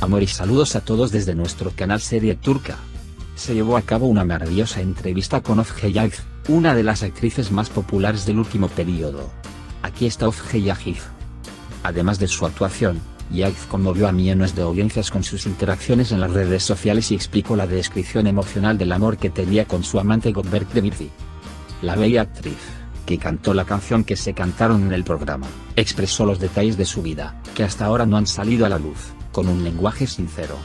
Amor y saludos a todos desde nuestro canal Serie Turca. Se llevó a cabo una maravillosa entrevista con Ofge Yagz, una de las actrices más populares del último periodo. Aquí está Ofge Yagz. Además de su actuación, Yagz conmovió a millones de audiencias con sus interacciones en las redes sociales y explicó la descripción emocional del amor que tenía con su amante Godberg Demirci. La bella actriz, que cantó la canción que se cantaron en el programa, expresó los detalles de su vida, que hasta ahora no han salido a la luz con un lenguaje sincero.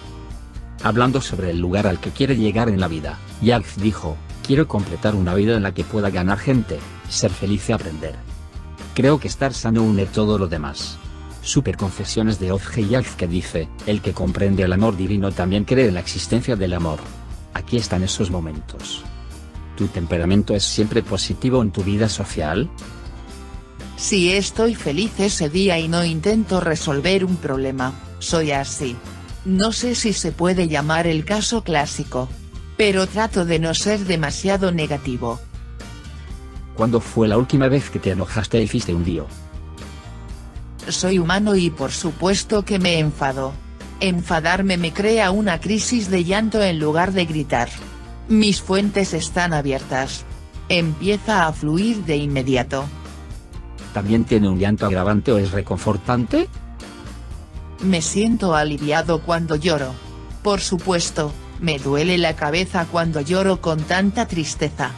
Hablando sobre el lugar al que quiere llegar en la vida, Yagz dijo, quiero completar una vida en la que pueda ganar gente, ser feliz y aprender. Creo que estar sano une todo lo demás. Super Confesiones de Ofge Yagz que dice, el que comprende el amor divino también cree en la existencia del amor. Aquí están esos momentos. ¿Tu temperamento es siempre positivo en tu vida social? Si estoy feliz ese día y no intento resolver un problema, soy así. No sé si se puede llamar el caso clásico. Pero trato de no ser demasiado negativo. ¿Cuándo fue la última vez que te enojaste y hiciste un lío? Soy humano y por supuesto que me enfado. Enfadarme me crea una crisis de llanto en lugar de gritar. Mis fuentes están abiertas. Empieza a fluir de inmediato. ¿También tiene un llanto agravante o es reconfortante? Me siento aliviado cuando lloro. Por supuesto, me duele la cabeza cuando lloro con tanta tristeza.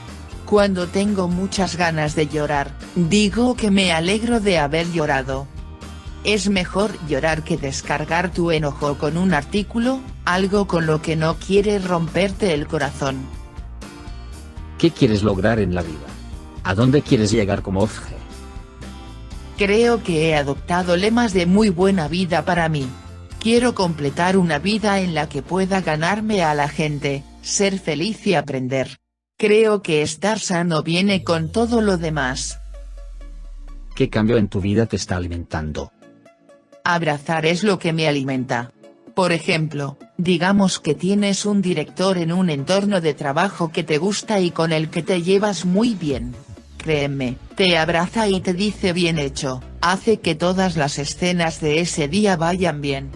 Cuando tengo muchas ganas de llorar, digo que me alegro de haber llorado. Es mejor llorar que descargar tu enojo con un artículo, algo con lo que no quieres romperte el corazón. ¿Qué quieres lograr en la vida? ¿A dónde quieres llegar como Ofge? Creo que he adoptado lemas de muy buena vida para mí. Quiero completar una vida en la que pueda ganarme a la gente, ser feliz y aprender. Creo que estar sano viene con todo lo demás. ¿Qué cambio en tu vida te está alimentando? Abrazar es lo que me alimenta. Por ejemplo, digamos que tienes un director en un entorno de trabajo que te gusta y con el que te llevas muy bien créeme, te abraza y te dice bien hecho, hace que todas las escenas de ese día vayan bien.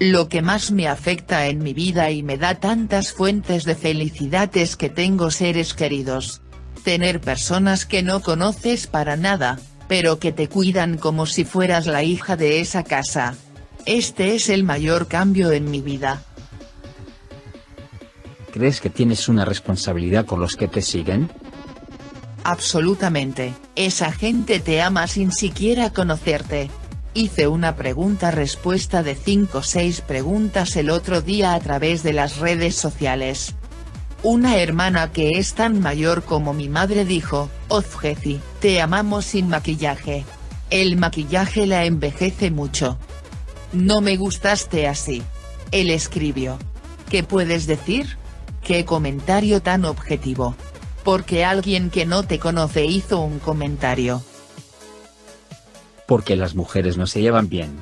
Lo que más me afecta en mi vida y me da tantas fuentes de felicidad es que tengo seres queridos. Tener personas que no conoces para nada, pero que te cuidan como si fueras la hija de esa casa. Este es el mayor cambio en mi vida. ¿Crees que tienes una responsabilidad con los que te siguen? Absolutamente, esa gente te ama sin siquiera conocerte. Hice una pregunta-respuesta de 5 o 6 preguntas el otro día a través de las redes sociales. Una hermana que es tan mayor como mi madre dijo, Ozgezi, te amamos sin maquillaje. El maquillaje la envejece mucho. No me gustaste así. Él escribió. ¿Qué puedes decir? ¿Qué comentario tan objetivo? Porque alguien que no te conoce hizo un comentario. Porque las mujeres no se llevan bien.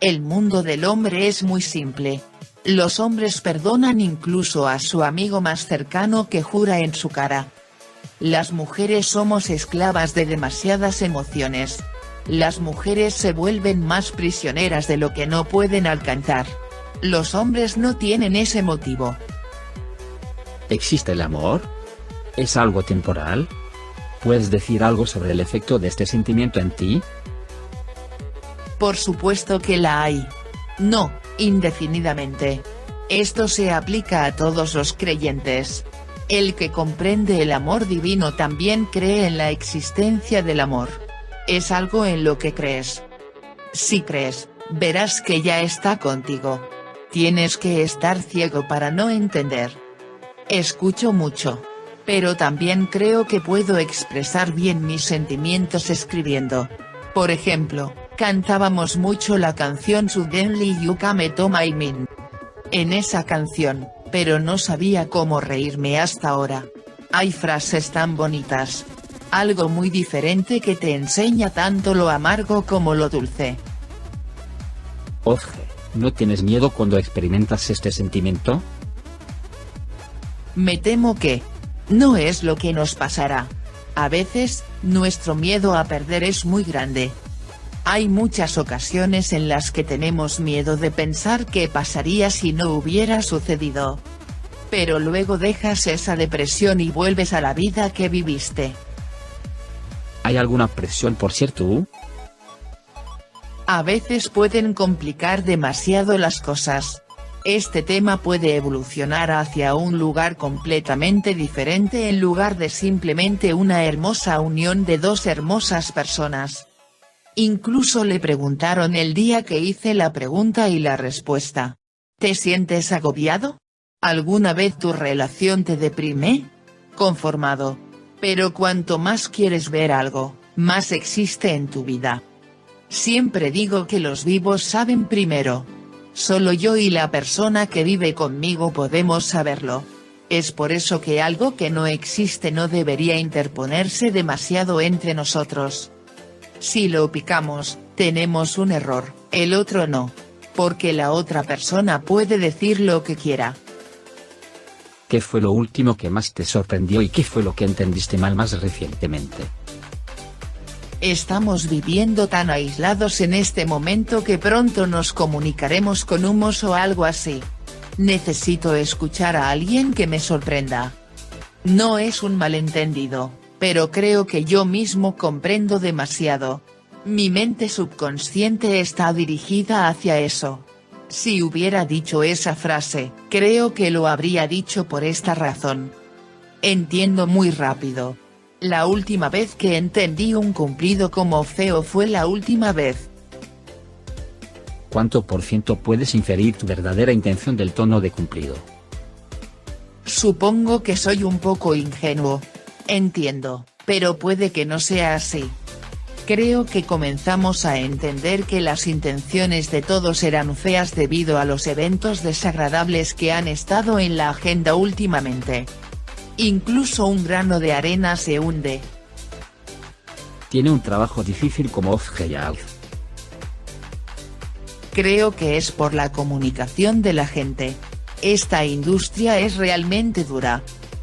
El mundo del hombre es muy simple. Los hombres perdonan incluso a su amigo más cercano que jura en su cara. Las mujeres somos esclavas de demasiadas emociones. Las mujeres se vuelven más prisioneras de lo que no pueden alcanzar. Los hombres no tienen ese motivo. ¿Existe el amor? ¿Es algo temporal? ¿Puedes decir algo sobre el efecto de este sentimiento en ti? Por supuesto que la hay. No, indefinidamente. Esto se aplica a todos los creyentes. El que comprende el amor divino también cree en la existencia del amor. Es algo en lo que crees. Si crees, verás que ya está contigo. Tienes que estar ciego para no entender. Escucho mucho. Pero también creo que puedo expresar bien mis sentimientos escribiendo. Por ejemplo, cantábamos mucho la canción Suddenly You Came to My Mind. En esa canción, pero no sabía cómo reírme hasta ahora. Hay frases tan bonitas. Algo muy diferente que te enseña tanto lo amargo como lo dulce. Oje, ¿no tienes miedo cuando experimentas este sentimiento? Me temo que, no es lo que nos pasará. A veces, nuestro miedo a perder es muy grande. Hay muchas ocasiones en las que tenemos miedo de pensar qué pasaría si no hubiera sucedido. Pero luego dejas esa depresión y vuelves a la vida que viviste. ¿Hay alguna presión por cierto? A veces pueden complicar demasiado las cosas. Este tema puede evolucionar hacia un lugar completamente diferente en lugar de simplemente una hermosa unión de dos hermosas personas. Incluso le preguntaron el día que hice la pregunta y la respuesta. ¿Te sientes agobiado? ¿Alguna vez tu relación te deprime? Conformado. Pero cuanto más quieres ver algo, más existe en tu vida. Siempre digo que los vivos saben primero. Solo yo y la persona que vive conmigo podemos saberlo. Es por eso que algo que no existe no debería interponerse demasiado entre nosotros. Si lo picamos, tenemos un error, el otro no. Porque la otra persona puede decir lo que quiera. ¿Qué fue lo último que más te sorprendió y qué fue lo que entendiste mal más recientemente? Estamos viviendo tan aislados en este momento que pronto nos comunicaremos con humos o algo así. Necesito escuchar a alguien que me sorprenda. No es un malentendido pero creo que yo mismo comprendo demasiado. Mi mente subconsciente está dirigida hacia eso. Si hubiera dicho esa frase, creo que lo habría dicho por esta razón. Entiendo muy rápido. La última vez que entendí un cumplido como feo fue la última vez. ¿Cuánto por ciento puedes inferir tu verdadera intención del tono de cumplido? Supongo que soy un poco ingenuo, Entiendo, pero puede que no sea así. Creo que comenzamos a entender que las intenciones de todos eran feas debido a los eventos desagradables que han estado en la agenda últimamente. Incluso un grano de arena se hunde. Tiene un trabajo difícil como Ofgeyag. Creo que es por la comunicación de la gente. Esta industria es realmente dura,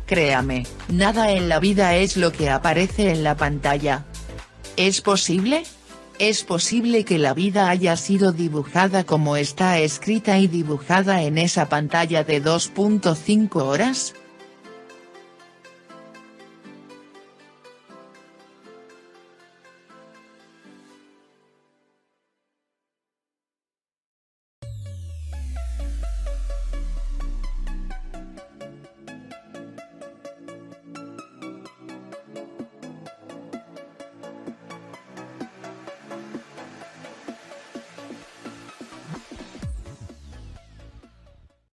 Créame, nada en la vida es lo que aparece en la pantalla. ¿Es posible? ¿Es posible que la vida haya sido dibujada como está escrita y dibujada en esa pantalla de 2.5 horas?